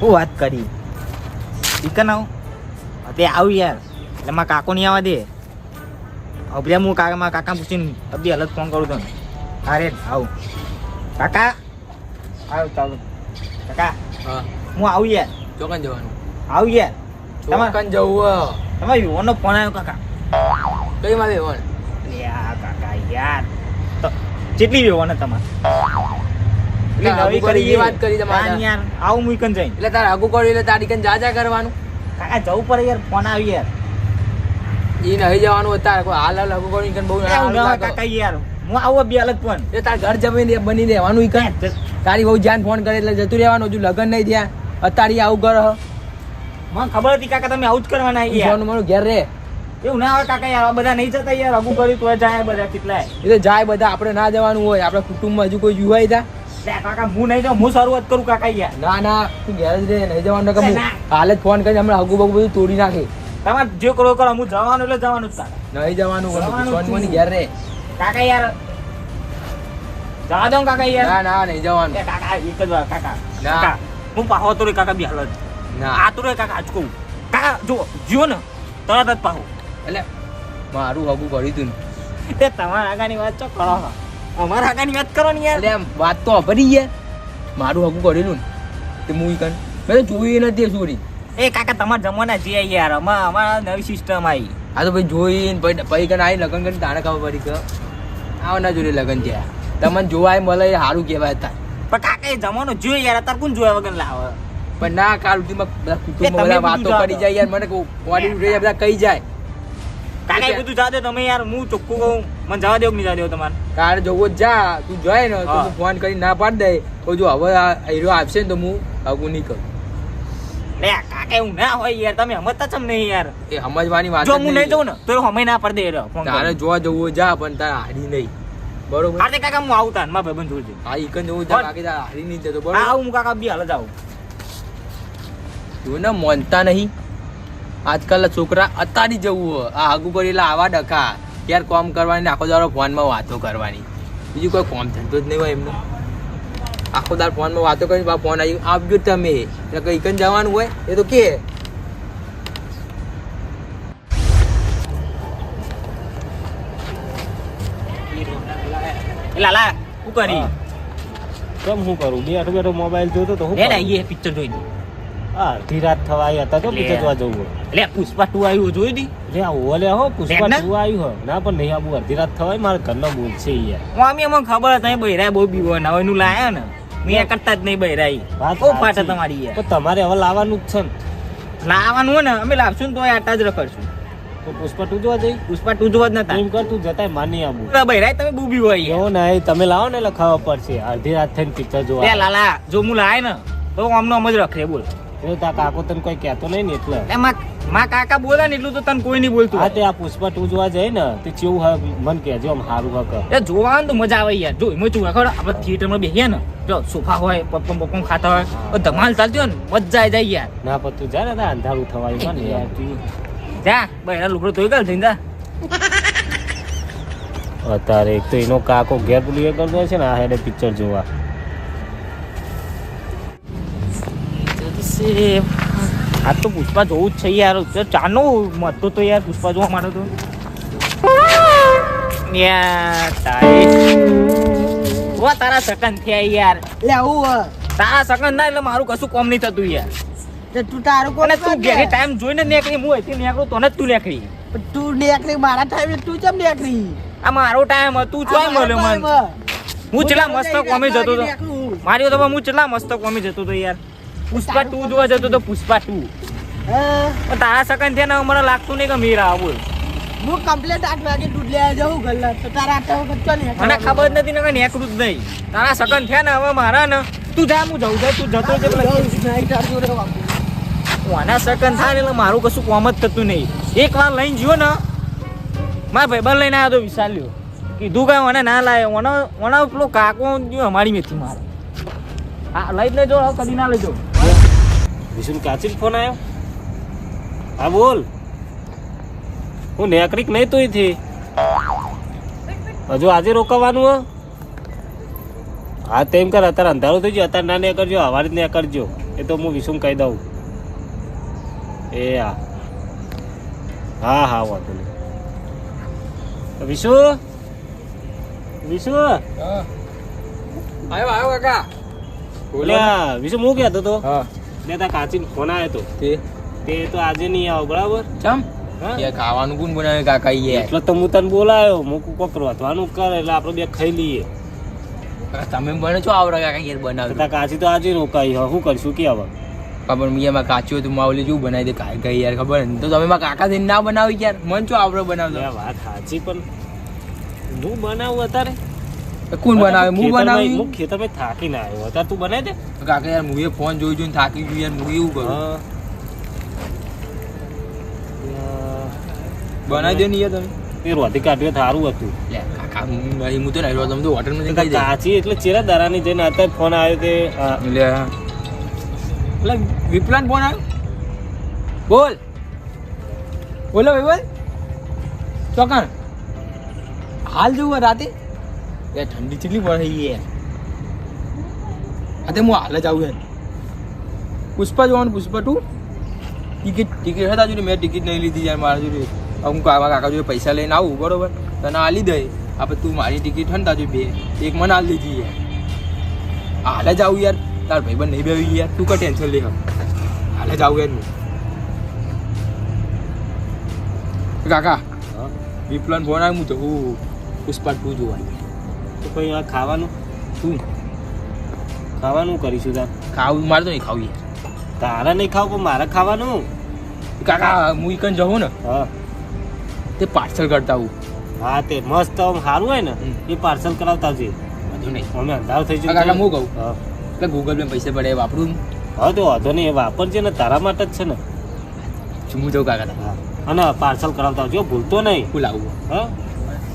શું વાત કરી? ચિકન આવું તે આવું યાર. એટલે મારા કાકો નહીં આવવા દે. હવે હું કાકા મારા કાકા પૂછીને અભી અલગ ફોન કરું તને અરે આવું. કાકા? આવ ચાલો. કાકા? હા. હું આવું યાર. ચોકન જવાનું. આવું યાર. તમાર ચોકન જવું તમારે યુવાનો ફોન આવ્યો કાકા. કઈ માં યુવાન? કાકા યાર. તો કેટલી વિવાન તમારે? એટલે આગુ કરી એ વાત કરી તમારે. યાર આવું મુઈકન જઈને. એટલે તારે આગુ કર્યું એટલે તારી કન જા જા કરવાનું. કાકા જવું પડે યાર ફોન આવી યાર. ઈ નહીં જવાનું અત્યારે કોઈ હાલ હાલ આગુ કર્યું ઈકન બહુ ના કાકા યાર હું આવું બે અલગ ફોન એ તાર ઘર જમીન બની દેવાનું ઈકન તારી બહુ જાન ફોન કરે એટલે જતું રહેવાનું હજુ લગન નહીં થયા. અત્યારે આવું કર. મને ખબર હતી કાકા તમે આવું જ કરવાના યાર. મારું ઘેર રે. એવું ના હોય કાકા યાર બધા નહીં જતા યાર અગુ કર્યું તો જાય બધા કેટલાય. એટલે જાય બધા આપણે ના જવાનું હોય આપણા કુટુંબમાં હજુ કોઈ યુવાય તા. લે કાકા હું નહીં જાઉં હું શરૂઆત કરું કાકા યાર ના ના તું ઘેર જ રે નહીં જવાનું કે હું ના. જ ફોન કરી હમણાં હગુ બગુ બધું તોડી નાખે. તમારે જે કરો કરો હું જવાનું એટલે જવાનું જ નહીં જવાનું ઘેર રે? કાકા યાર જવા દો કાકા યાર. ના ના નહીં જવાનું. કાકા એક જ વાર કાકા. ના. હું પાહો તો રે કાકા બી હાલત ના. આ તો રે કાકા આજ કહું. કાકા જો જીવો ને તરત જ પાહો. એટલે મારું હગું કર્યું તું. તે તમારા આગાની વાત ચો કરો. અમારા હાકાની વાત કરો ને યાર. એમ વાત તો અભરી યાર મારું હગું કરેલું ને. તે મૂવી કન મેં તો જોઈ નથી સોરી એ કાકા તમારા જમાના જે યાર. અમાર અમારા નવી સિસ્ટમ આવી. આ તો ભાઈ જોઈને પછી પછી કન આવી લગન કરીને તાણે ખબર પડી કે આવો ના જોડે લગન થયા. તમને જોવાય મળે એ સારું કહેવાય તાર પણ કાકા એ જમાનો જોઈ યાર. અત્યારે કોણ જોયા વગર લાવે? પણ ના કાલ બધા કુટુંબમાં બધા વાતો કરી જાય યાર. મને કોડી ઉઠે બધા કહી જાય. કાકા એ બધું જાદે તમે યાર. હું ચોખ્ખું કહું. મને જવા દેવું નહીં જવા દેવું તમારે. કાલે જવો જા તું જાય ને તો હું ફોન કરી ના પાડ દે. તો જો હવે આ હીરો આવશે ને તો હું આગું નહીં કરું. લે કાકા એવું ના હોય યાર તમે સમજતા છો નહીં યાર. એ સમજવાની વાત જો હું નહીં. જઉં ને તો હમે ના પડી દે ફોન તારે જોવા જવું જા પણ તારે હારી નહીં. બરોબર? હાર્દિક કાકા હું આવું તાન મારા ભાઈબંધ જોડે. હા ઈકન જવું જા બાકી તારે હારી નહીં જતો બરોબર? આવું હું કાકા બી હાલ જાઉં. તું ને મોનતા નહીં. આજકાલના છોકરા અતારી જવું આ આગુ કરેલા આવા ડખા. યાર કોમ કરવાની આખો દાડો ફોનમાં વાતો કરવાની. બીજું કોઈ કોમ ધંધો જ નહીં હોય એમનો. આખો દાડો ફોનમાં વાતો કરી બા ફોન આવી આપજો તમે. એટલે કઈ કન જવાનું હોય એ તો કે. લાલા શું કરી? હા. કેમ શું કરું? બેઠો બેઠો મોબાઈલ જોતો તો લે ને એ પિક્ચર જોઈ દી હા રાત થવા આવ્યા હતા તો. પિક્ચર જોવા જવું હોય. એટલે પુષ્પા ટુ આવ્યું જોઈ દી? લે ઓલે હો પુષ્પા ટુ આવ્યું હો. ના પણ નહીં આવું રાત થવાય મારા ઘરનો બોલ છે યાર. હું અમને ખબર જ નહીં બૈરા બહુ બીવો ના એનું લાયા ને. મેં કરતા જ નહીં બૈરા ઈ બહુ ફાટે તમારી યાર. પણ તમારે હવે લાવવાનું જ છે ને. લાવવાનું હોય ને અમે લાવશું ને તો આટા જ રખડશું. તો પુષ્પા ટુ જોવા જઈ? પુષ્પા ટુ જોવા જ નતા. એમ કર તું જતાય માની આવું બૈરા તમે બૂબી હોય એવો નહીં તમે લાવો ને એટલે ખબર પડશે. અડધી રાત થઈને પિક્ચર લે જોવા લાલા જો હું લાય ને તો આમનો આમ જ રખડે બોલ. એટલે તા કાકો તને કોઈ કહેતો નહીં ને એટલે. એમાં માં કાકા બોલે ને એટલું તો તને કોઈ નહીં બોલતું. હા તે આ પુષ્પા ટુ જોવા જાય ને તે ચેવું હા મન કહેજો આમ સારું હક એ જોવા તો મજા આવે યાર. જો એમાં શું ખબર આપણે થિયેટરમાં બેસીએ ને જો સોફા હોય પપ્પમ પપ્પમ ખાતા હોય તો ધમાલ ચાલતી હોય ને મજા આવી જાય યાર. ના પતું જાય ને અંધારું થવાય ને યાર. તું જા બૈરા લુકડો ધોઈ ગયો જઈને જા અત્યારે એક તો એનો કાકો ઘેર પેલું એ કરતો છે ને આ હેડે પિક્ચર જોવા. આ તો પુષ્પા જોવું જ છે યાર. ચાનો મતો તો યાર પુષ્પા જોવા માટે તો. ઓ તારા સકન થયા યાર. આવું તારા સકન ના એટલે મારું કશું કોમ નહીં થતું યાર. તું તારું કોને તું ઘેરી ટાઈમ જોઈને નીકળી હું અહીંથી નીકળું તને જ તું નીકળી. તું નીકળી મારા ટાઈમે તું કેમ નીકળી? આ મારો ટાઈમ હતું ચોય મળ્યો મને? હું ચેલા મસ્ત કોમી જતો હતો મારી તો હું ચેલા મસ્ત કોમી જતો હતો યાર. પુષ્પા ટુ જોવા જતો તો પુષ્પા ટુ પણ તારા સકન થયા ને મને લાગતું નહીં કે મીરા આવું હું કમ્પ્લેટ આઠ વાગે દૂધ લેવા જવું ગલ્લા તો તારા આઠ વાગે ચો ને મને ખબર નથી ને નેકરું જ નહીં. તારા સકન થયા ને હવે મારા ને તું જા હું જઉં છું તું જતો છે પેલા આના સકન થાય એટલે મારું કશું કોમ જ થતું નહીં. એક વાર લઈને જુઓ ને મારા ભાઈબંધ લઈને આવ્યો તો વિશાલ્યો કીધું કે મને ના લાવે ઓના ઓના પેલો કાકો અમારી મેથી મારે હા લઈ જ લેજો કદી ના લેજો. વિષ્ણુ કાચી ફોન આવ્યો હા બોલ. હું નેકરીક નહીં તો થી. હજુ આજે રોકાવાનું હો? હા તેમ કર અત્યારે અંધારું થઈ ગયું. અત્યારે ના ને કરજો હવારે ને કરજો એ તો હું વિશુમ કહી દઉં. એ હા. હા હા વાંધો નહીં. વિશુ વિશુ આવ્યો આવ્યો કાકા. ઓલ્યા વિશુ હું કહેતો તો હા. બે તા કાચીન ફોન આવ્યો તો. તે? તે તો આજે નહીં આવો બરાબર? ચમ? ખાવાનું કોણ બનાવે કાકા એટલે તો હું તને બોલાયો હું કોકરો રોતવાનું કર એટલે આપણે બે ખાઈ લઈએ. તમે બને છો આવડે કાકા યાર બનાવતા? કાચી તો આજે રોકાઈ હું શું કરશું કે હવે? ખબર મેં એમાં કાચ્યો તો માવલી જેવું બનાવી દે કાંઈ ગઈ યાર ખબર ને તો તમે માં કાકા થઈને ના બનાવી યાર. મન છો આવડે બનાવતો? વાત સાચી પણ હું બનાવું અત્યારે? કોણ બનાવે? હું બનાવી? હું ખેતરમાં થાકીને આવ્યો અત્યારે તું બનાવી દે કાકા યાર હું એ ફોન જોઈ જોઈને થાકી ગયું યાર હું એવું કરું. બનાવી દે ને યાર તમે. એ રોધી કાઢ્યો થારું હતું. કાકા હું તો નહીં તમે તો હોટલમાં માં કાચી એટલે ચેરા દારાની જઈને અત્યારે ફોન આવ્યો તે એટલે વિપ્લાન ફોન આવ્યો? બોલ. બોલો ભાઈ બોલ ચોકાણ. હાલ જવું રાતે. યાર ઠંડી કેટલી પડે યાર? હા તે હું હાલ જ આવું યાર પુષ્પા જોવાનું પુષ્પા ટુ ટિકિટ ટિકિટ હતા જોડે? મેં ટિકિટ નહીં લીધી યાર મારા જોડે. હું કાકા કાકા જોડે પૈસા લઈને આવું બરોબર? તને આલી દઈ આપણે તું મારી ટિકિટ હોય તાજુ બે. એક મને આલી દીધી યાર. હાલ જ આવું યાર. તાર ભાઈબંધ નહીં બેવી યાર તું કા ટેન્શન લે હાલ જ આવું યાર હું. કાકા હા. વિપ્લન ફોન આવ્યો હું જવું પુષ્પા ટુ જોવા. તો કોઈ આ ખાવાનું શું? ખાવાનું કરીશું તાર. ખાવું મારે તો નહીં ખાવું યાર. તારે નહીં ખાવું પણ મારે ખાવાનું? કાકા હું ઈકન જવું ને હા. તે પાર્સલ કરતા આવું. હા તે મસ્ત આમ સારું હોય ને એ પાર્સલ કરાવતા આવજે. નહીં. અમે અંધારું થઈ હા, કાકા, હું કહું. હા. એટલે ગૂગલ પે પૈસા પડે વાપરું હા તો વાંધો નહીં એ વાપરજે ને તારા માટે જ છે ને. હું જવું કાકા હા. અને પાર્સલ કરાવતા આવજો ભૂલતો નહીં. હું લાવું. હા.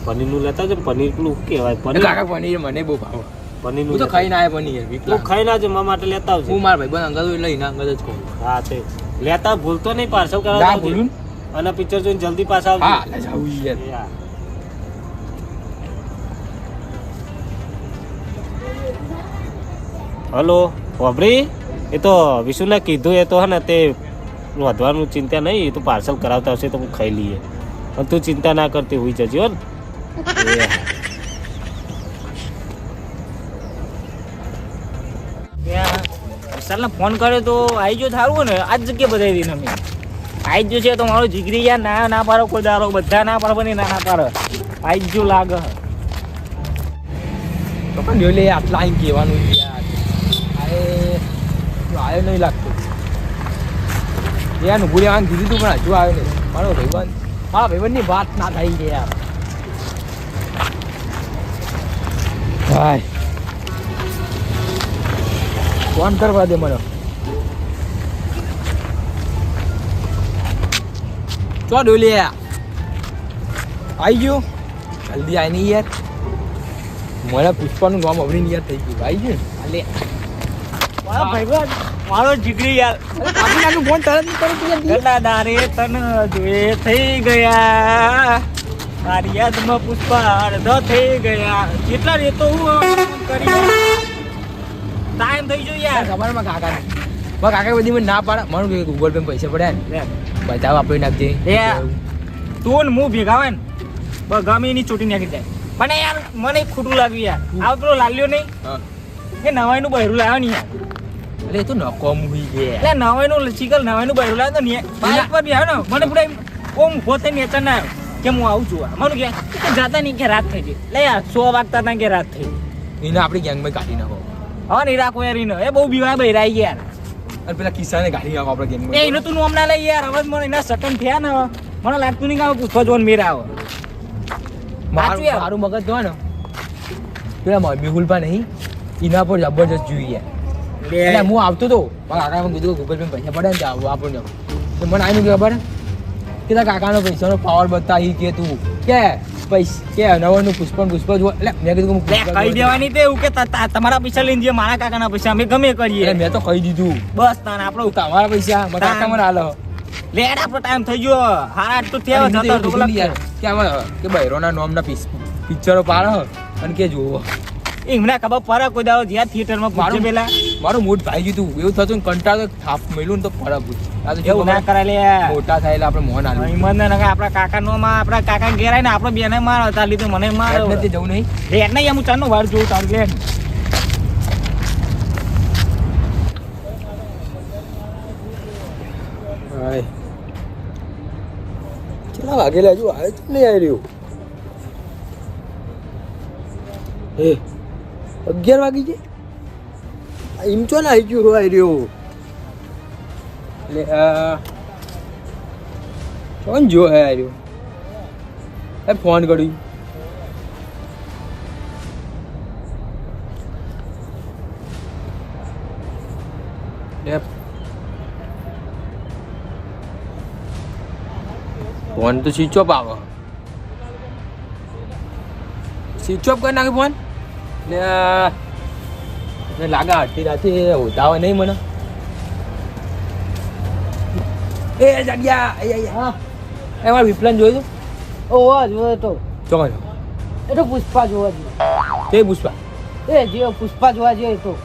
પનીરનું લેતા છે પનીર પેલું કહેવાય. પનીર કાકા પનીર મને બહુ ભાવે. પનીરનું તો ખાઈને આવ્યા પનીર તું વિપ્લન ખાઈને આવજે મારા માટે લેતા આવજો. હું મારા ભાઈબંધ અંગત હોય લઈને અંગત જ કહું. હા તે. લેતા ભૂલતો નહીં પાર્સલ ના ભૂલું અને પિક્ચર જોઈને જલ્દી પાછા આવજો. હા લે જાવ યાર હલો વાબરી? એ તો વિશુલે કીધું એ તો હે ને તે વધવાનું ચિંતા નહીં એ તો પાર્સલ કરાવતા હશે તો હું ખાઈ લઈએ. પણ તું ચિંતા ના કરતી હોઈ જજો ને. હા. ફોન કર્યો તો આવી ગયો થારું ને આ જ જગ્યા બધા દીધી અમે. આવી જ છે તો મારો જીગરી યાર ના ના પાડો, કોઈ દારો બધા ના પાડો બની ના પાડો. આવી જ જો લાગે. તો પણ જોઈ લે આટલા અહીં કહેવાનું યાર. આવ્યો નહીં લાગતો. યાર, ઊભું રહેવાનું કીધું તું પણ હજુ આવ્યો નહીં. મારો ભાઈબંધ મારા ભાઈબંધની વાત ના થઈ છે યાર. ભાઈ. ફોન કરવા દે મને. ચો ડોલી આવી ગયો? જલ્દી આવી નહીં યાર. મને પુષ્પાનું ગામ અવડીને યાદ થઈ ગયું. આવી ગયું અલે. મારો ભાઈબંધ મારો જીગરી યાર. કાપી નાખ્યું ફોન તરત તરત યાર ગલા દારે તન જોએ થઈ ગયા. મારી યાદમાં પુષ્પા અડધો થઈ ગયા કેટલા રે તો હું ટાઈમ થઈ ગયો યાર. ખબરમાં કાકા મારા કાકા બધી મને ના પાડે. મારું કે ગૂગલ પે પૈસા પડ્યા ને. લે. બતાવ આપી નાખજે. એ તું ને હું ભેગા ને બસ ગમે એની ચોટી નાખી જાય પણ યાર મને ખોટું લાગ્યું યાર. આ પેલો લાલ્યો નહીં? એ એ નવાઈનું બહેરું લાવ્યો નહીં યાર. એટલે તો નકોમ હુઈ ગયા એટલે નવાઈનું ચીકલ નવાઈનું બહેરું લાવ્યો તો નહીં પર બી આવ્યો ને મને પૂરા ઓમ થઈને નેચર ના આવ્યો. કે હું આવું છું મારું કે જાતા નહીં કે રાત થઈ ગઈ. લે યાર સો વાગતા હતા કે રાત થઈ એને આપણી ગેંગમાં કાઢી નાખો. હા નહીં રાખો યાર એને. એ બહુ બીવા બહેરાઈ યાર. અને પેલા કિસ્સાને કાઢી નાખો આપણે એ ગેંગમાં એનું તું હમણાં લઈ યાર. હવે મને એના સટન થયા ને મને લાગતું નહીં કે આવું પૂછવા જોવાનું મેર આવો. મારું મારું મગજ જો ને. પેલા મેહુલભા નહીં એના પર જબરજસ્ત જોઈએ એટલે હું આવતો તો મારા કાકા કીધું ગૂગલ પે પૈસા પડે ને આવું આપણને. મને આવીને ખબર? કે તારા કાકાનો પૈસાનો પાવર બતાવી કે તું. કે પૈસા કે નવાનું પુષ્પ પુષ્પ જો એટલે મેં કીધું કે હું લે પુષ્પા કહી દેવાની તે એવું કે તમારા પૈસા લઈને જે મારા કાકાના પૈસા અમે ગમે કરીએ. મેં તો કહી દીધું. બસ તાન આપણો તમારા પૈસા મારા કાકા મને હાલો લે યાર, આપણો ટાઈમ થઈ ગયો. હારા તો થયા જતા કે કે બૈરોના નામના પિક્ચરો પાડો અને કે જોવો એમને ખબર પડે કોઈ દાડો જ્યાં થિયેટરમાં મારું- પેલા. મારું મૂડ ભાઈ ગયું તું. એવું થતું ને કંટાળો થાપ મેલું ને તો ફરક પૂછ. એવું ના કરાય લે મોટા થાય આપણે મોહન આલું હિંમત ને આપણા કાકા નો માં આપણા કાકા ઘેર આવીને આપણે બેને માર હતા લીધું મને માર. નથી જવું નહીં? રેટ નહીં હું ચારનો વાર જોઉં તાર લે. કેટલા વાગેલા હજુ? આવે તો નહીં આવી રહ્યું. એ અગિયાર વાગી છે એમ ચો ને આવી ગયું આવી રહ્યો. એટલે કોણ જો હે રહ્યો? એ ફોન કર્યું. ફોન તો સ્વિચ ઓફ આવે. સ્વિચ ઓફ કરી નાખે ફોન? ને લાગે અડધી રાતે ઉતાવે નહીં મને. એ જગ્યા હા. એ મારે વિપ્લન જોયું ઓહો જોયો તો. ચોકન એ તો પુષ્પા જોવા જોઈએ તે પુષ્પા? એ જે પુષ્પા જોવા જોઈએ તો.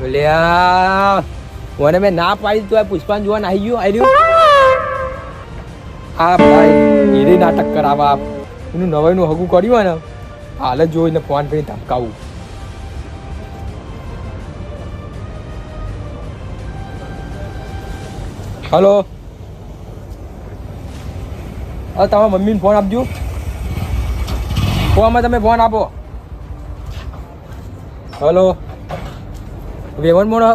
બોલ્યા મને મેં ના પાડી તો આ જોવા ના આવી ગયો આવી રહ્યું. હા ભાઈ એરી નાટક કરાવવા. એનું નવાઈનું હગું કર્યું હોય ને હાલ જ જોઈને ફોન કરી ધમકાવું. હલો? હા, તમારા મમ્મીને ફોન આપજો. ફોનમાં તમે ફોન આપો. હલો? વેવન મોણ?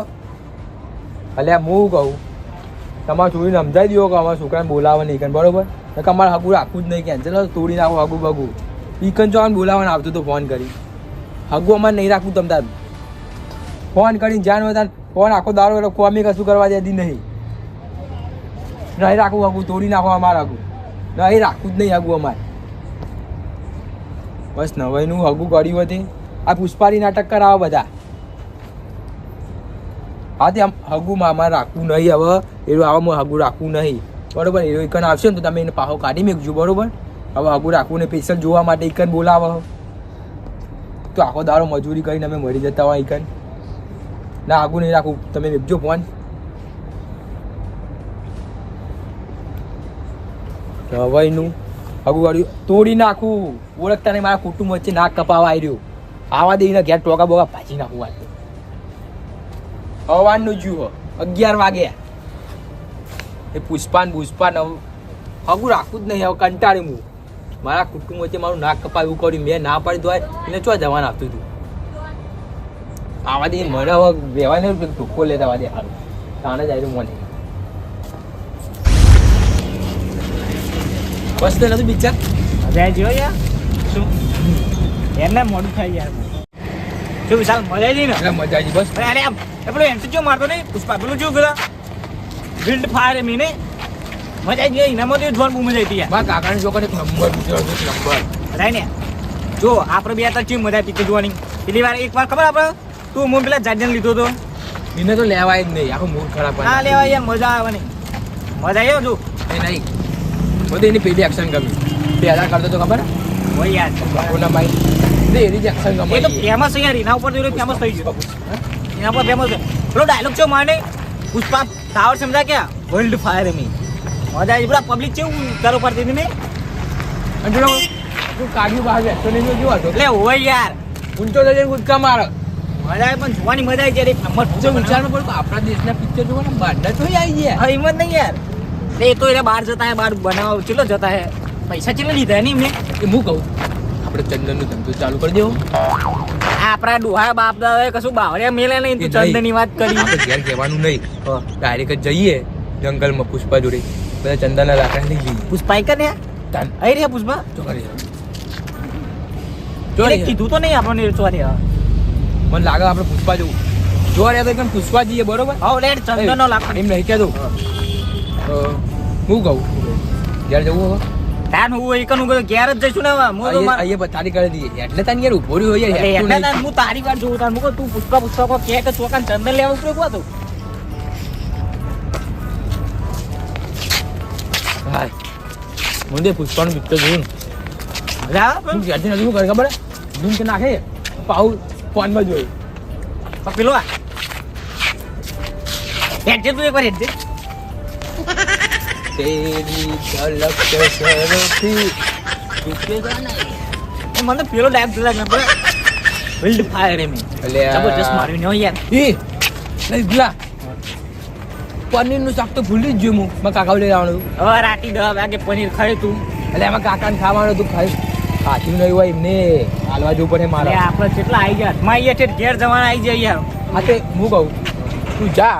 અલ્યા, હું કહું, તમારા છોડીને સમજાવી દો કે અમારા છોકરાને બોલાવવા નહીં બરોબર? કે અમારે હગું રાખવું જ નહીં કેન્સલ તોડી નાખો હગું બગું ઈકન ચોન બોલાવવાને આવતું તો ફોન કરી. હગું અમારે નહીં રાખવું તમ તાર. ફોન કરીને જાણ હોય ફોન આખો દારો એટલે કોમી કશું કરવા દેતી નહીં. નહીં રાખવું હગું, તોડી નાખો અમારે હગું. નહીં રાખવું જ નહીં હગું અમારે. બસ નવાઈનું હગું કર્યું હતી આ પુષ્પારી નાટક કરાવો બધા. હા તે હગુમાં અમારે રાખવું નહીં હવે. એવું આવામાં હગું રાખવું નહીં. બરોબર એવું કણ આવશે ને તો તમે એને પાહો કાઢી મેકજો, બરોબર? હવે આગું રાખવું ને પેશન્ટ જોવા માટે ઇકન બોલાવો. તો આખો દારો મજૂરી કરીને અમે મરી જતા હોય એકન ના આગું નહીં રાખવું તમે વેપજો ફોન હવાઈનું આગું વાળ્યું તોડી નાખું. ઓળખતા નહીં મારા કુટુંબ વચ્ચે નાક કપાવા આવી રહ્યું. આવા દઈને ઘેર ટોકા બોકા ભાજી નાખું આજે. હવાનનું જુઓ. અગિયાર વાગે. એ પુષ્પાન પુષ્પાન. હગું રાખવું જ નહીં. હવે કંટાળી હું. મારા કુટુંબ વચ્ચે મારું નાક કપાય એવું કર્યું મેં ના પાડી દો એને ચો જવાન આપતું હતું આવા દે મને હવે નહીં ને ધોકો લેતા વાદે હાલ તાણે જ આવ્યું મને. બસ તો નથી બિચાર મજા જોયો યાર શું? એને મોડું થાય યાર શું વિશાલ મજા આવી ને? એટલે મજા આવી બસ. અરે અરે આમ એ પેલો એન્ટ્રી જો મારતો નહીં? પુષ્પા પેલું જો પેલા? વિલ્ડ ફાયર એમ ને મજા આવી ગઈ એનામાં તો જોવાનું બહુ મજા આવી યાર. મારા કાકાની છોકરાને એક નંબર નંબર. બધાય ને જો આપણે બે હતા ચીમ મજા પિક્ચર જોવાની. પેલી વાર એક વાર ખબર આપણે? તું હું પેલા જાજન લીધો તો. એને તો લેવાય જ નહીં આખો મૂડ ખરાબ ના લેવાય યાર મજા આવે નહીં. મજા આવ્યો જો એ નહીં. બધું એની પેલી એક્શન ગમી. પહેલા કરતો તો ખબર? હોય યાર. બાપુના ભાઈ. એની જ એક્શન એ તો ફેમસ યાર એના ઉપર તો ફેમસ થઈ ગયું. એના પર ફેમસ પેલો ડાયલોગ છે માને પુષ્પા ટાવર સમજા ક્યાં? વર્લ્ડ ફાયર એમી મજા આવી. પબ્લિક છે કરો પડતી હતી ને અને તું કાઢ્યું બહાર બેસતો નહીં કેવો હતો એટલે હોય યાર. ઊંચો થઈને કૂદકા મારે. મજા પણ જોવાની મજા આવી જ્યારે નંબર જો વિચારવું પડે આપણા દેશના પિક્ચર જોવાના બહારના તો આવી ગયા. હા હિંમત નહીં યાર. એ તો એટલે બહાર જતા હે બહાર બનાવ. ચેલો જતા હે? પૈસા ચેલો લીધા નહીં મેં એ હું કહું? આપણે ચંદનનો ધંધો ચાલુ કરી દેવો. આપણા ડોહા બાપ દાદા કશું બાવળિયા મેલે નહીં તું. ચંદનની વાત કરી. ઘેર કહેવાનું નહીં. ડાયરેક્ટ જઈએ જંગલમાં પુષ્પા જોડે બધા ચંદાના લાકડા લઈ લઈએ પુષ્પા એક ને તાન રહ્યા પુષ્પા જો કરી કીધું તો નહીં આપણને ચોરી મને લાગે આપણે પુષ્પા જવું જો રહ્યા તો એકદમ પુષ્પા જઈએ બરોબર હા લેટ ચંદનનો લાકડો એમ નહીં કહેતો હું કહું ઘેર જવું હવે તાન હું એક નું ઘેર જ જઈશું ને. હું તો મારે અહીંયા તારી કરી દઈએ એટલે તને યાર ઊભો રહ્યો યાર એટલે હું તારી વાર જોઉં તાર મુકો તું પુષ્પા પુષ્પા કો કે કે ચોકાન ચંદન લેવા ઉતર્યો કો તું મને પુષ્પાનું પિક્ચર જોયું મજા આવે નથી શું કરે ખબર? ધૂમ કે નાખે? પાઉ ફોનમાં જોયું. પેલો આ. તું એકવાર હેડ જે તેરી ઝલક. એ મને પેલો ડાયબ ગમે પણ વિલ્ડ ફાયર એમ. અલ્યા. જબરજસ્ત માર્યું ને હો યાર. એ પનીરનું શાક તો ભૂલી જ ગયું હું. મારા કાકા લઈ આવવાનું. હવે રાતી દસ વાગે પનીર ખાય તું. એટલે એમાં કાકાને ખાવાનું તું ખાઈ. કાચું નહીં હોય એમને. હાલવા જવું પડે મારે. આપણે કેટલા આવી ગયા. માં અહીંયા ઠેઠ ઘેર જવાના આવી યાર હા તે હું કહું. તું જા.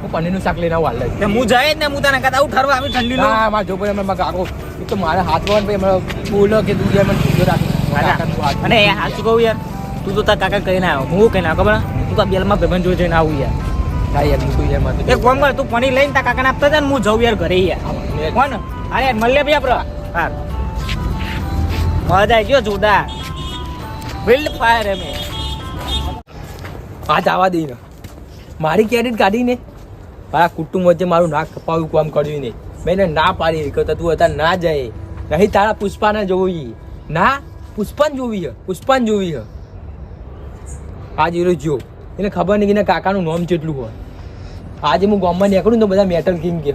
હું પનીરનું શાક લઈને આવું હાલ. હું જાય ને હું તને કદાચ ઠરવા આવી ઠંડી ના મારે જોવું પડે મારા કાકો. એ તો મારા હાથ વાળ ભાઈ બોલો કે તું જાય મને સીધો રાખી. હાથ. અને હાચું કહું યાર. તું તો તાર કાકા કહીને આવ્યો. હું કહીને આવ્યો ખબર? તું તો બેલમાં ભાઈબંધ જોઈ જઈને આવું યાર. યાર તો તો એક કામ કર તું પનીર લઈને કાકા કાકાને આપતા જા ને હું જઉં યાર ઘરે યાર. કોણ? અરે યાર મળીએ ભાઈ આપણે હા. મજા ગયો જોરદાર. વિલ્ડ ફાયર એમ આ જવા દઈ મારી ક્રેડિટ કાઢીને મારા કુટુંબ વચ્ચે મારું નાક કપાવ્યું કામ કર્યું નહીં મેં એને ના પાડી કે તું અત્યારે ના જાય. નહીં તારા પુષ્પાને જોવી. ના પુષ્પાને જોવી હે પુષ્પાને જોવી હે આ જીરો જો એને ખબર નહીં કે એના કાકાનું નામ કેટલું હોય. આજે હું ગામમાં નીકળું તો બધા મેટલ કિંગ કે.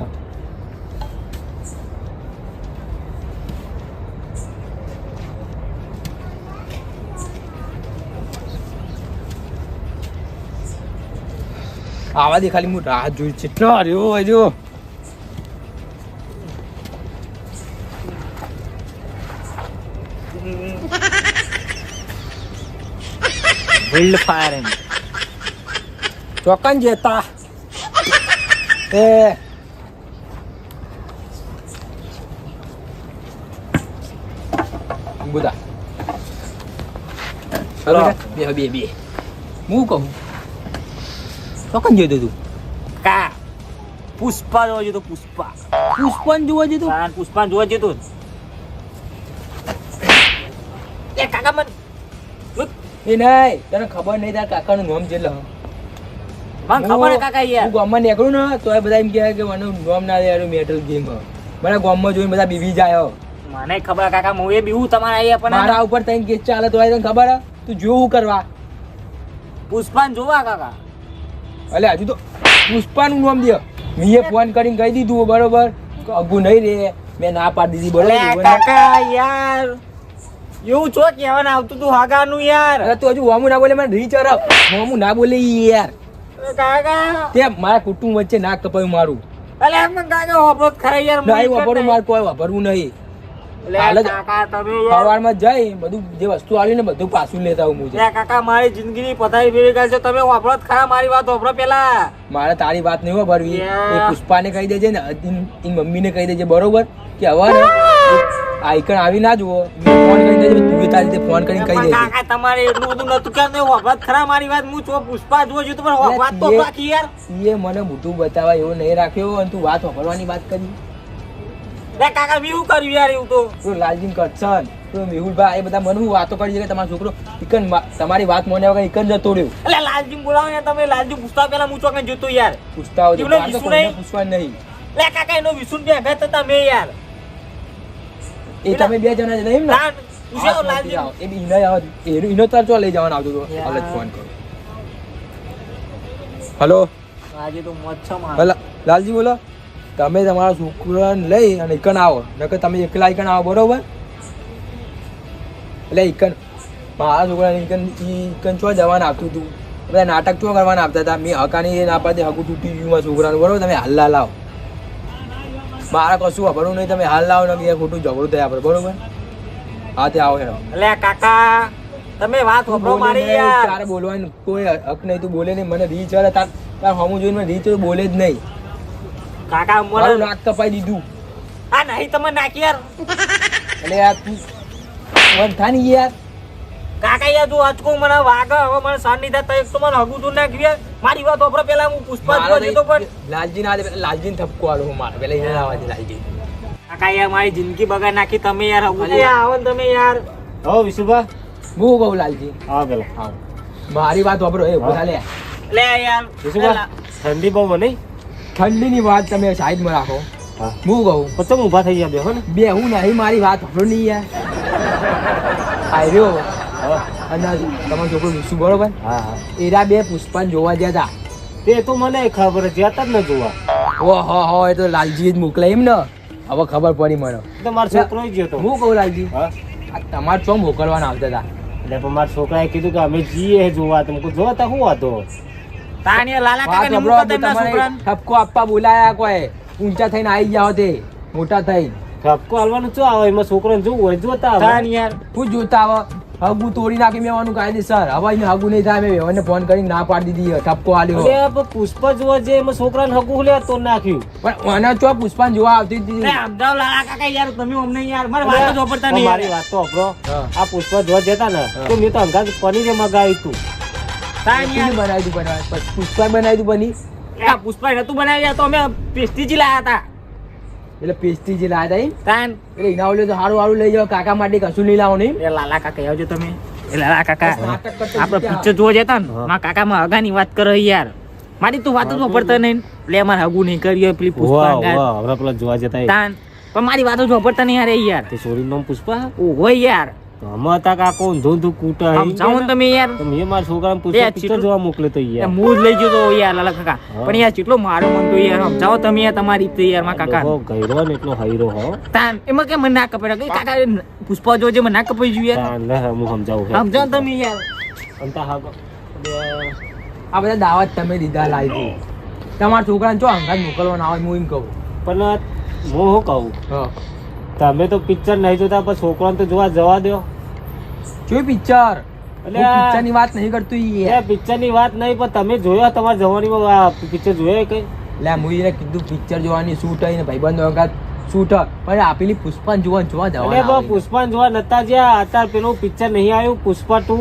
આવા દે ખાલી હું રાહ જોઈ એટલો રહ્યો હજુ વિલ્ડ ફાયર એમ ચોકન જેતા એ બુદા હલો. બે બે બે હું કહું ચોકન જેતો તું કા પુષ્પા જોવા જતો પુષ્પા પુષ્પન જોવા જેતું તાન પુષ્પા જોવા જતો એ કાકા મન એ નહીં તને ખબર નહીં તારા કાકાનું નામ છે એટલે મને ખબર કાકા યાર? હું ગામમાં નીકળું ને તો બધા એમ કહે કે મને નામ ના યાર મેટલ ગેમ મને ગામમાં જોઈને બધા બીવી જાય મને ખબર કાકા હું એ બીવું તમારા અહીંયા પણ મારા ઉપર તઈ કેસ ચાલે તો તને ખબર હે? તું જોવું કરવા. પુષ્પાન જોવા કાકા? એટલે હજુ તો પુષ્પાનું નામ દે. મેં ફોન કરીને કહી દીધું બરોબર? અગુ નહીં રે. મેં ના પાડી દીધી બોલે બરોબર કાકા યાર. એવું છો કહેવાના આવતું તું હાગાનું યાર. તું હજુ હોમું ના બોલે મને રીચ અરબ હોમું ના બોલે યાર. કાકા. તે મારા કુટુંબ વચ્ચે નાક કપાયું મારું. અલે એમ કાકા વાપરો ખરા યાર નહીં વાપરવું મારે કોઈ વાપરવું નહીં. સવારમાં જઈ બધું જે વસ્તુ આવી ને બધું પાછું લેતા હું અલે કાકા મારી જિંદગીની પથારી ફેરવી કાઢશે તમે વાપરો ખરા મારી વાત વાપરો પેલા. મારે તારી વાત નહીં ભરવી. યા. એ પુષ્પાને કહી દેજે ને એની એની મમ્મીને કહી દેજે બરોબર? કે હવે ને આઈકન આવી ના જુઓ. ફોન કરી દેજે તું તારી રીતે ફોન કરીને કહી દેજે. કાકા તમારે એટલું બધું નતું કે નહીં વાપરો ખરા મારી વાત. હું છો પુષ્પા જોઉં છું તો વાત તો બાકી યાર. એ મને બધું બતાવા એવો નહીં રાખ્યો અને તું વાત વાપરવાની વાત કરી. લે કાકા મેં કર્યું યાર એવું તો? તો લાલજીન કરશન તો મેહુલભાઈ એ બધા મને હું વાતો કરી કે તમારો છોકરો ઇકન તમારી વાત મને વગર ઇકન જતો રહ્યો. એટલે લાલજી બોલાવો ને તમે લાલજી પૂછતા પેલા હું ચોકને જોતો યાર. પૂછતા હોય તો? પૂછવા નહીં. લે કાકા એનો વિસુન બે ભેત હતા મેં યાર. એ તમે બે જણા જ નહીં ને? ના પૂછ્યો લાલજી એ બી ઈનો આવો એનો ઈનો તાર ચો લઈ જવાનો આવતો તો. યાર. ફોન કરો. હલો આજે તો મોજ છે હલો લાલજી બોલો. તમે તમારા છોકરાને લઈ અને ઇકન આવો. નકર તમે એકલા ઇકન આવો બરોબર? એટલે ઇકન મારા છોકરાને ઇકન ઈ ઇકન ચો જવાનું આપતું હતું બધા નાટક ચો કરવાના આપતા હતા? મેં હકાની ના પાડે હકું તૂટી ગયું મારા છોકરાનું બરોબર? તમે હાલ લાવો. મારા કશું ખબરું નહીં તમે હાલ લાવો ને ખોટું ઝઘડું થાય આપણે બરોબર? હા તે આવો હેરો એટલે કાકા તમે વાત વાપરો મારી યાર. તારે બોલવાનું કોઈ હક નહીં તું બોલે નહીં મને રીચ વાળા તાર તાર હમું જોઈને મને રીચ બોલે જ નહીં. કાકા મારું નાક કપાઈ દીધું. આ નહીં તમે નાખી યાર. એટલે યાર તું વન યાર. કાકા યાર તું અચકો મને વાગે હવે મને શાંતિ થાય તો મને હગું તું નાખ યાર. મારી વાત વાપરો પેલા હું પુષ્પા જતો પણ. લાલજી ના લાલજી થપકો આલો હું મારે પેલા એને લાવવા દે લાલજી. કાકા યાર મારી જિંદગી બગાડ નાખી તમે યાર હગું આવો ને તમે યાર. હો વિશુભા હું બહુ લાલજી. હા પેલા હા. મારી વાત વાપરો એ ઊભો લે. લે યાર વિશુભા ઠંડી બહુ નહીં? ઠંડીની વાત તમે સાઈડમાં રાખો. હું. કહું? પછી ઊભા થઈ ગયા બે હો ને? બે હું નહીં મારી વાત વાપરો નહીં યાર. આવ્યો હા. અને તમારો છોકરો વિશુ બરોબર? હા હા. એરા બે પુષ્પાન જોવા ગયા હતા તે તો મને ખબર છે જતા જ ન જોવા. ઓહો હો એ તો લાલજી જ મોકલાય એમ ને. હવે ખબર પડી મને. તો મારો છોકરો જ ગયો તો. હું કહું લાલજી? હા. તમારે ચો મોકલવાના આવતા હતા એટલે પણ મારા છોકરાએ કીધું કે અમે જઈએ જોવા. તમે જોવા જોતા શું હતો તાણિયા લાલા કાકા ને છોકરાને. ઠપકો આપવા બોલાયા કોઈ. ઊંચા થઈને આવી જાઓ તે મોટા થઈ ઠપકો હાલવાનું શું આવે? એમાં છોકરાને જોવું હોય જોતા આવે. તાણિયાર હું જોતા આવો? હગું તોડી નાખી મેવાનું કાયદેસર. હવે એને હગું નહીં થાય મેં વેવાને ફોન કરીને ના પાડી દીધી ઠપકો આલ્યો. પુષ્પ જોવા જે એમાં છોકરાને હગું લે તો નાખ્યું? પણ મને તો પુષ્પાન જોવા આવતી હતી સમજાવો લાલા કાકા યાર તમે અમને યાર મારે વાત જ નહીં મારી વાત તો સાંભળો. આ પુષ્પ જોવા જતા ને. તો મેં તો અંગાત પનીર મગાવ્યું તું. તાણિયાર. કોને બનાવી તું બનાવી. પુષ્પા બનાવી બની પુષ્પા નતું બનાવ્યા તો અમે પેસ્ટીજી લાયા હતા. એટલે પેસ્ટી જે લાયા હતા તાન એટલે એના ઓલે તો સારું સારું લઈ જાવ કાકા માટે કશું નહીં લાવો નહીં એ લાલા કાકા આવજો તમે. એ લાલા કાકા આપણે પિક્ચર જોવા જતા ને. મારા કાકા માં વાત કરો યાર. મારી તું વાત જ વપરતા નહીં. એટલે અમારે હગું નહીં કર્યું પેલી પુષ્પા પેલા જોવા જતા તાન પણ મારી વાત જ વાપરતા નહીં યાર યાર. તે છોરીનું નામ પુષ્પા? હોય યાર. અમે હતા કાકો ઊંધું ઊંધું કૂટા આમ તમે યાર. તો મેં મારા છોકરાને પૂછ્યા પિક્ચર જોવા મોકલે તો યાર. હું જ લઈ ગયો તો યાર લાલા કાકા. પણ યાર કેટલો મારો મન તો યાર તમે યાર તમારી રીતે યાર મારા કાકા ગયરો ને એટલો હૈરો હો. તાન એમાં કે મને ના કપાય? કે કાકા પુષ્પા જોજે મને ના કપાઈ જોઈએ યાર. તાન લે હું સમજાવું. તમે યાર. અંતા હા આ બધા દાવત તમે દીધા લાવી તમારા છોકરાને જો અંગાત મોકલવાના આવે હું એમ કહું. પણ હું શું કહું? તમે તો પિક્ચર નહીં જોતા પણ છોકરાને તો જોવા જવા દો જોઈ પિક્ચર. ની વાત નહીં કરતું ઈ. પિક્ચરની વાત નહીં પણ તમે જોયો તમારે જવાનીમાં પિક્ચર જોયો કઈ? લે કીધું પિક્ચર જોવાની શૂટ હોય ને ભાઈબંધો વખત શૂટ પણ આપેલી પુષ્પાન જોવા જોવા એટલે જવાના બા પુષ્પા જોવા નતા જ્યાં અત્યારે પેલું પિક્ચર નહીં આવ્યું પુષ્પા ટુ.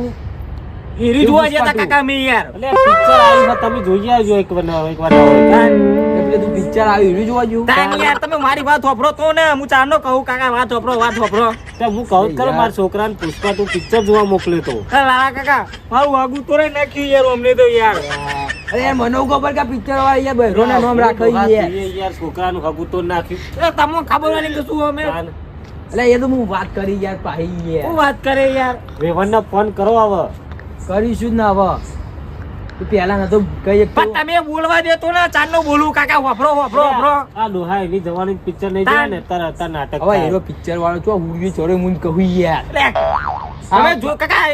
જોવા કાકા મેં યાર. એટલે પિક્ચર આવ્યું તમે જોઈ આવજો એક વાર એક વાર ના હોય. તાન એટલે તું પિક્ચર આવ્યું એનું જોવા જેવું. તાન યાર તમે મારી વાત વાપરો તો ને હું ચાનો કહું કાકા વાત વાપરો વાત વાપરો. તો હું કહું ખરો મારા છોકરાને પુષ્પા તું પિક્ચર જોવા મોકલે તો. લાલા કાકા. મારું આગું તો નાખ્યું યાર અમને તો યાર. અરે મને ખબર કે પિક્ચર વાળા યાર બહેરોના નામ રાખે યાર તું એ યાર છોકરાનું હગું તો નાખ્યું. એ તમને ખબર હોય કે શું અમે? એટલે એ તો હું વાત કરી યાર પાહી શું યાર વાત કરે યાર. વેવણને ફોન કરો હવે. કરીશું જ ના હવે. તું નતો કઈ પણ તમે બોલવા દેતો ને ચારનો બોલું કાકા વાપરો વાપરો વાપરો. આ ડોહા એની જવાની પિક્ચર નહીં જોયા ને તાર અત્યારે નાટક હવે થાય. પિક્ચર વાળો ચો હું ચોરે હું કહું યાર. લે, જો કાકા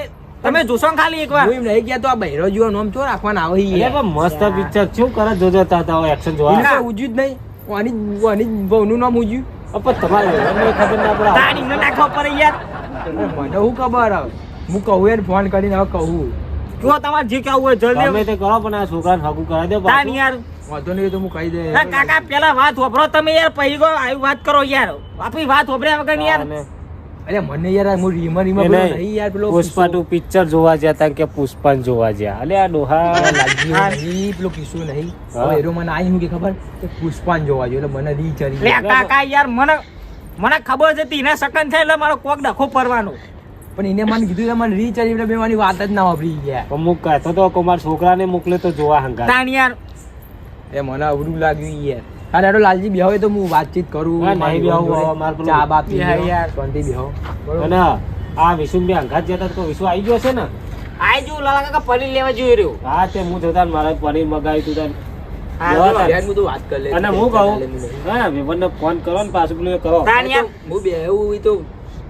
તમે જોશો ખાલી એકવાર. હું નહીં ગયા તો આ બહેરો જેવો નામ ચો રાખવાના આવે યાર. મસ્ત પિક્ચર શું કરે જોજો તા તા એક્શન જોવા. ઉજ્યું જ નહીં. વાની વાની બહુનું નામ ઉજ્યું પણ તમારે ખબર ના પડે. ન યાર. મને શું ખબર આવે હું કહું યાર ફોન કરીને હવે કહું. જો તમારે જે કેવું હોય જલ્દી જલ્દી તે કરો પણ આ છોકરાને હગું કરાવી દો તાણ પાછું. યાર. વાંધો નહીં તો હું કહી દે. એ કાકા પેલા વાત વાપરો તમે યાર પહી ગો આવી વાત કરો યાર. આપણી વાત વાપર્યા વગર યાર. અરે મને યાર હું રીમા રીમા એ નહીં, યાર પેલો પુષ્પા ટુ પિક્ચર જોવા જતા કે પુષ્પાને જોવા જ્યાં. અલે આ ડોહા લાગી નહીં પેલો કિસ્સો નહીં. હવે એરો મને આઈ હું કે ખબર? કે પુષ્પાન જોવા જોઈએ એટલે મને રી ચરી કાકા યાર મને મને ખબર જ હતી. ને સકન થાય એટલે મારો કોક ડખો પરવાનો. પણ એને મને કીધું કે મને રીચાર્જ એટલે બેવાની મારી વાત જ ના વાપરી ગયા. પણ મુક કહેતો તો કે મારા છોકરાને મોકલે તો જોવા હંગા તાણ યાર. એ મને અવરું લાગ્યું યાર. હા દાડો લાલજી બેહો તો હું વાતચીત કરું નહીં બેહો મારે પેલું ચા બા પી યાર, શાંતિ બેહો. અને આ વિશુન બે હંગાત જતા તો વિશુ આવી ગયો છે ને? આઈ જો લાલા કાકા પનીર લેવા જોઈ રહ્યો. હા તે હું જોતા ને મારા પનીર મગાવી તું તને હા, જો જો. તાન. યાર, હું તો વાત કરી અને હું કહું હા વિમનને ફોન કરો ને પાછું પેલું કરો. હું બે એવું તો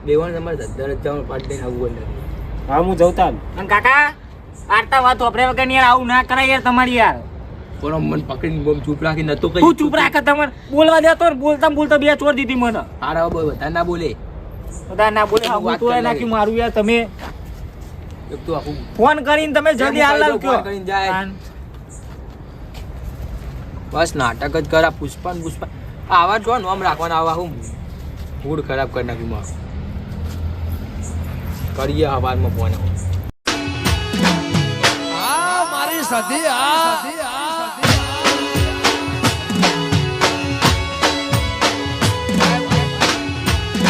બેવાનું તમારે ધંધા જ જવાનું પાડી દઈને આવવું નથી હા હું જવતા અને કાકા આટલા વાત વાપર્યા વગર યાર આવું ના કરાય યાર તમારી યાર. પણ મન પકડીને બમ ચૂપ રાખી નતો કઈ તું ચૂપ રાખે તમારે બોલવા દેતો ને બોલતા બોલતા બે ચોર દીધી મને. હારા બોલ બધા ના બોલે. બધા ના બોલે હું તો નાખી મારું યાર તમે એક તો આખું ફોન કરીને તમે જલ્દી હાલ લાવ ફોન કરીને જાય. બસ નાટક જ કરા પુષ્પા પુષ્પા. આવા જો નોમ રાખવાના? આવા હું મૂડ ખરાબ કરી નાખ્યું મારું. કરીએ હવારમાં ફોન મારી